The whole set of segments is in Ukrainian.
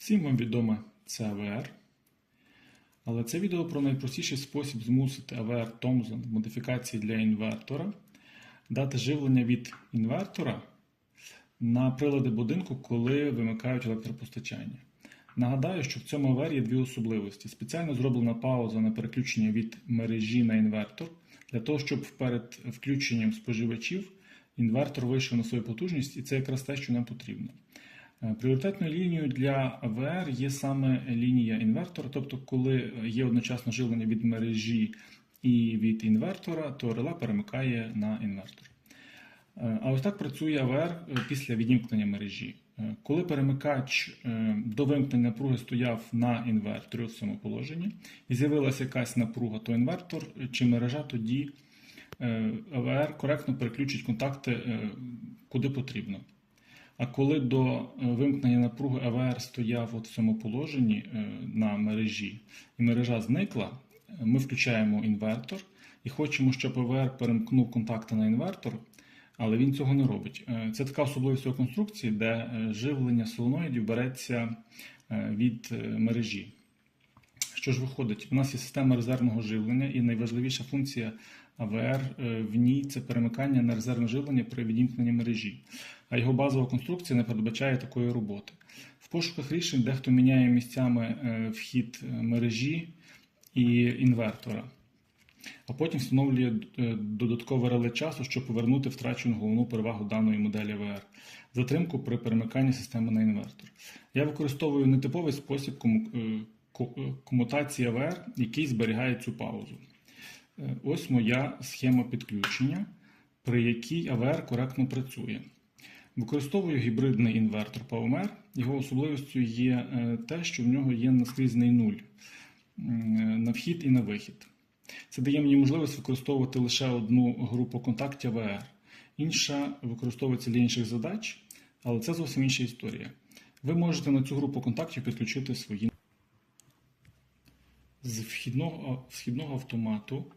Всім вам відоме це АВР. Але це відео про найпростіший спосіб змусити АВР Thomson модифікації для інвертора дати живлення від інвертора на прилади будинку, коли вимикають електропостачання. Нагадаю, що в цьому АВР є дві особливості. Спеціально зроблена пауза на переключення від мережі на інвертор, для того, щоб перед включенням споживачів інвертор вийшов на свою потужність, і це якраз те, що нам потрібно. Е, Пріоритетною лінією для АВР є саме лінія інвертора, тобто, коли є одночасно живлення від мережі і від інвертора, то реле перемикає на інвертор. Е, А ось так працює АВР е, після відімкнення мережі. Коли перемикач до вимкнення напруги стояв на інверторі у цьому положенні і з'явилася якась напруга, то інвертор чи мережа тоді АВР коректно переключить контакти куди потрібно. А коли до е, вимкнення напруги АВР стояв от в цьому положенні е, на мережі, і мережа зникла, е, ми включаємо інвертор і хочемо, щоб АВР перемкнув контакти на інвертор, але він цього не робить. Це така особливість його конструкції, де живлення солоноїдів береться від мережі. Що ж виходить? У нас є система резервного живлення, і найважливіша функція АВР е, в ній це перемикання на резервне живлення при відімкненні мережі. А його базова конструкція не передбачає такої роботи. В пошуках рішень дехто міняє місцями е, вхід е, мережі і інвертора, а потім встановлює додаткове реле часу, щоб повернути втрачену головну перевагу даної моделі АВР затримку при перемиканні системи на інвертор. Я використовую нетиповий спосіб кому- ко- комутації АВР, який зберігає цю паузу. Е, Ось моя схема підключення, при якій АВР коректно працює. Використовую гібридний інвертор PowerMer. Його особливістю є е, те, що в нього є наскрізний нуль на вхід і на вихід. Це дає мені можливість використовувати лише одну групу контактів АВР. Інша використовується для інших задач, але це зовсім інша історія. Ви можете на цю групу контактів підключити свої. З вхідного, вхідного автомату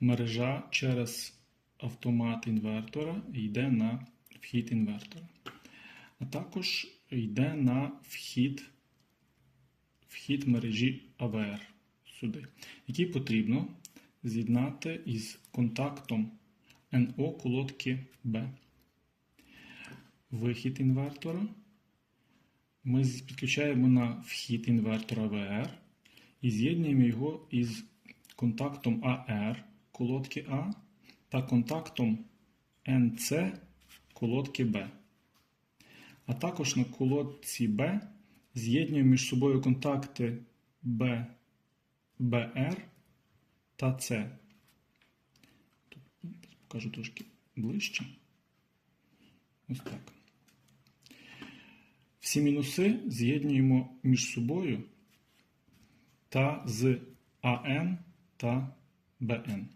мережа через автомат інвертора йде на вхід інвертора. А також йде на вхід, вхід мережі АВР сюди, який потрібно з'єднати із контактом НО колодки Б. Вихід інвертора. Ми підключаємо на вхід інвертора АВР і з'єднуємо його із контактом АР колодки А та контактом НЦ колодки Б. А також на колодці Б з'єднуємо між собою контакти Б, БР та С. Покажу трошки ближче. Ось так. Всі мінуси з'єднуємо між собою та з АН та БН.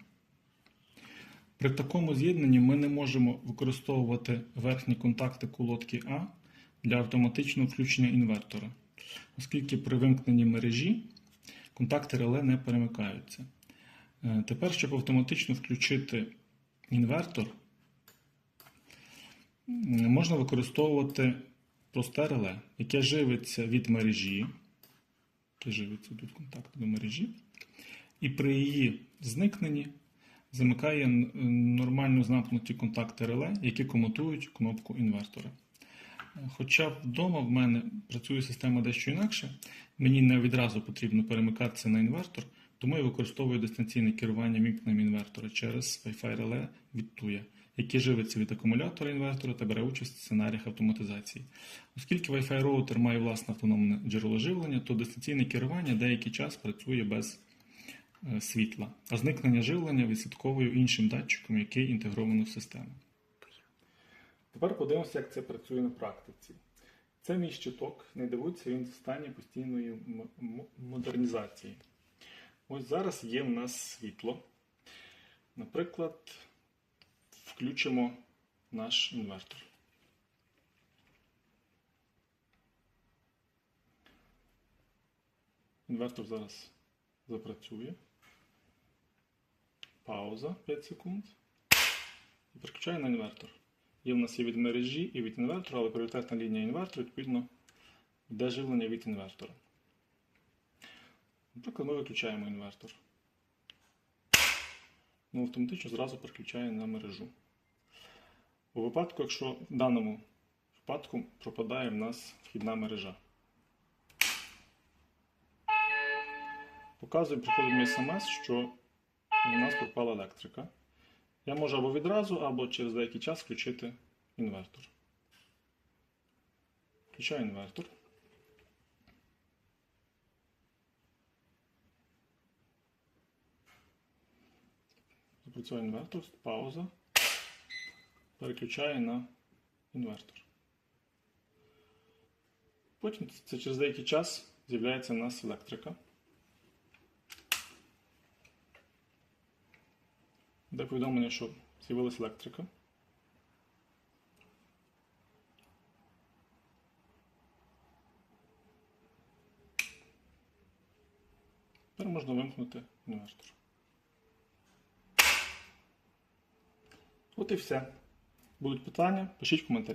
При такому з'єднанні ми не можемо використовувати верхні контакти колодки А для автоматичного включення інвертора, оскільки при вимкненні мережі контакти реле не перемикаються. Е, Тепер, щоб автоматично включити інвертор, можна використовувати просте реле, яке живиться від мережі, яке живиться тут контакт до мережі, і при її зникненні замикає нормально замкнуті контакти реле, які комутують кнопку інвертора. Хоча вдома в мене працює система дещо інакше, мені не відразу потрібно перемикатися на інвертор, тому я використовую дистанційне керування вімкненням інвертора через Wi-Fi реле від Туя, яке живиться від акумулятора інвертора та бере участь в сценаріях автоматизації. Оскільки Wi-Fi роутер має власне автономне джерело живлення, то дистанційне керування деякий час працює без е, світла, а зникнення живлення відслідковую іншим датчиком, який інтегровано в систему. Тепер подивимося, як це працює на практиці. Це мій щиток, не дивуйтеся, він в стані постійної модернізації. Ось зараз є в нас світло. Наприклад, включимо наш інвертор. Інвертор зараз запрацює. Пауза 5 секунд. І переключаю на інвертор. Є в нас і від мережі, і від інвертора, але пріоритетна лінія інвертора, відповідно, йде живлення від інвертора. Наприклад, ми виключаємо інвертор. Ну, автоматично зразу переключає на мережу. У випадку, якщо в даному випадку пропадає в нас вхідна мережа. Показує, приходить мені смс, що у нас пропала електрика. Я можу або відразу, або через деякий час включити інвертор. Включаю інвертор. Запрацює інвертор, пауза. Переключаю на інвертор. Потім це через деякий час з'являється у нас електрика. Де повідомлення, що з'явилася електрика. Тепер можна вимкнути інвертор. От і все. Будуть питання, пишіть в коментарях.